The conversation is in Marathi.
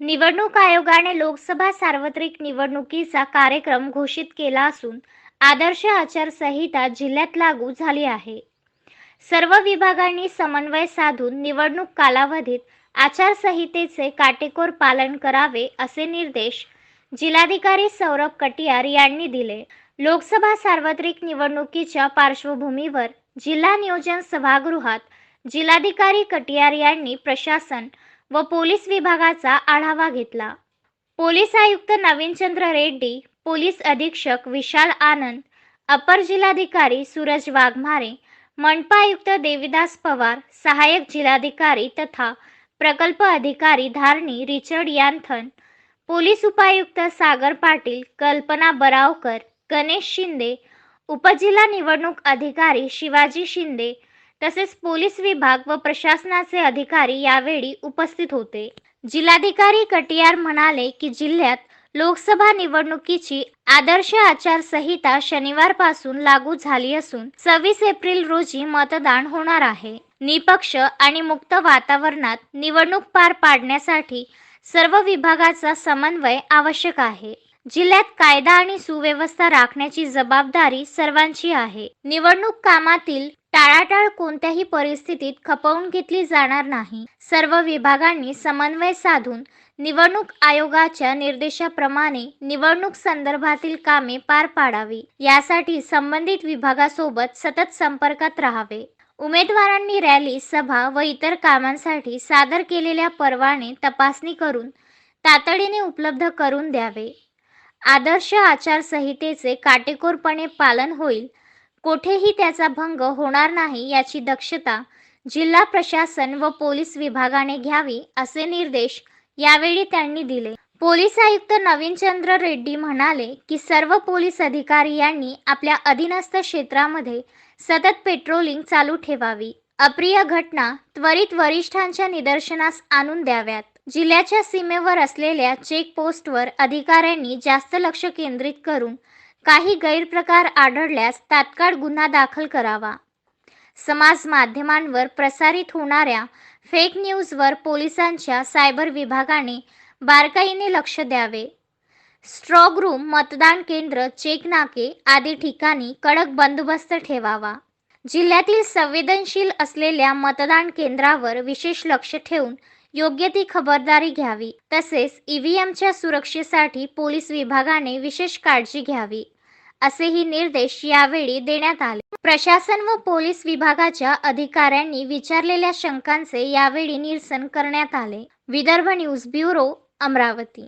निवडणूक आयोगाने लोकसभा सार्वत्रिक निवडणुकीचा कार्यक्रम घोषित केला असून आदर्श आचारसंहिता जिल्ह्यात लागू झाली आहे. सर्व विभागांनी समन्वय साधून निवडणूक कालावधीत आचारसंहितेचे काटेकोर पालन करावे असे निर्देश जिल्हाधिकारी सौरभ कटियार यांनी दिले. लोकसभा सार्वत्रिक निवडणुकीच्या पार्श्वभूमीवर जिल्हा नियोजन सभागृहात जिल्हाधिकारी कटियार यांनी प्रशासन व पोलीस विभागाचा आढावा घेतला. पोलीस आयुक्त नवीनचंद्र रेड्डी पोलीस अधीक्षक विशाल आनंद अपर जिल्हाधिकारी सूरज वाघमारे मनपा आयुक्त देविदास पवार सहाय्यक जिल्हाधिकारी तथा प्रकल्प अधिकारी धारणी रिचर्ड यांथन पोलीस उपायुक्त सागर पाटील कल्पना बरावकर गणेश शिंदे उपजिल्हा निवडणूक अधिकारी शिवाजी शिंदे तसेच पोलीस विभाग व प्रशासनाचे अधिकारी यावेळी उपस्थित होते. जिल्हाधिकारी कटियार म्हणाले की जिल्ह्यात लोकसभा निवडणुकीची आदर्श आचारसंहिता शनिवारपासून लागू झाली असून सव्वीस एप्रिल रोजी मतदान होणार आहे. निपक्ष आणि मुक्त वातावरणात निवडणूक पार पाडण्यासाठी सर्व विभागाचा समन्वय आवश्यक आहे. जिल्ह्यात कायदा आणि सुव्यवस्था राखण्याची जबाबदारी सर्वांची आहे. निवडणूक कामातील टाळाटाळ कोणत्याही परिस्थितीत खपवून घेतली जाणार नाही. सर्व विभागांनी समन्वय साधून निवडणूक आयोगाच्या निर्देशाप्रमाणे निवडणूक संदर्भातील कामे पार पाडावी. यासाठी संबंधित विभागासोबत सतत संपर्कात राहावे. उमेदवारांनी रॅली सभा व इतर कामांसाठी सादर केलेल्या परवाने तपासणी करून तातडीने उपलब्ध करून द्यावे. आदर्श आचारसंहितेचे काटेकोरपणे पालन होईल. कोठेही त्याचा भंग होणार नाही याची दक्षता जिल्हा प्रशासन व पोलीस विभागाने घ्यावी असे निर्देश यावेळी त्यांनी दिले. पोलीस आयुक्त नवीनचंद्र रेड्डी म्हणाले की सर्व पोलीस अधिकारी यांनी आपल्या अधीनस्थ क्षेत्रामध्ये सतत पेट्रोलिंग चालू ठेवावी. अप्रिय घटना त्वरित वरिष्ठांच्या निदर्शनास आणून द्याव्यात. जिल्ह्याच्या सीमेवर असलेल्या चेक पोस्टवर अधिकाऱ्यांनी जास्त लक्ष केंद्रित करून काही गैरप्रकार आढळल्यास तात्काळ गुन्हा दाखल करावा. समाज माध्यमांवर प्रसारित होणाऱ्या फेक न्यूजवर पोलिसांच्या सायबर विभागाने बारकाईने लक्ष द्यावे. स्ट्रॉंग रूम मतदान केंद्र चेक नाके आदी ठिकाणी कडक बंदोबस्त ठेवावा. जिल्ह्यातील संवेदनशील असलेल्या मतदान केंद्रावर विशेष लक्ष ठेवून योग्य ती खबरदारी घ्यावी. तसेच ईव्हीएमच्या सुरक्षेसाठी पोलीस विभागाने विशेष काळजी घ्यावी. असेही निर्देश यावेळी देण्यात आले. प्रशासन व पोलीस विभागाच्या अधिकाऱ्यांनी विचारलेल्या शंकांचे यावेळी निरसन करण्यात आले. Vidarbha news bureau Amravati.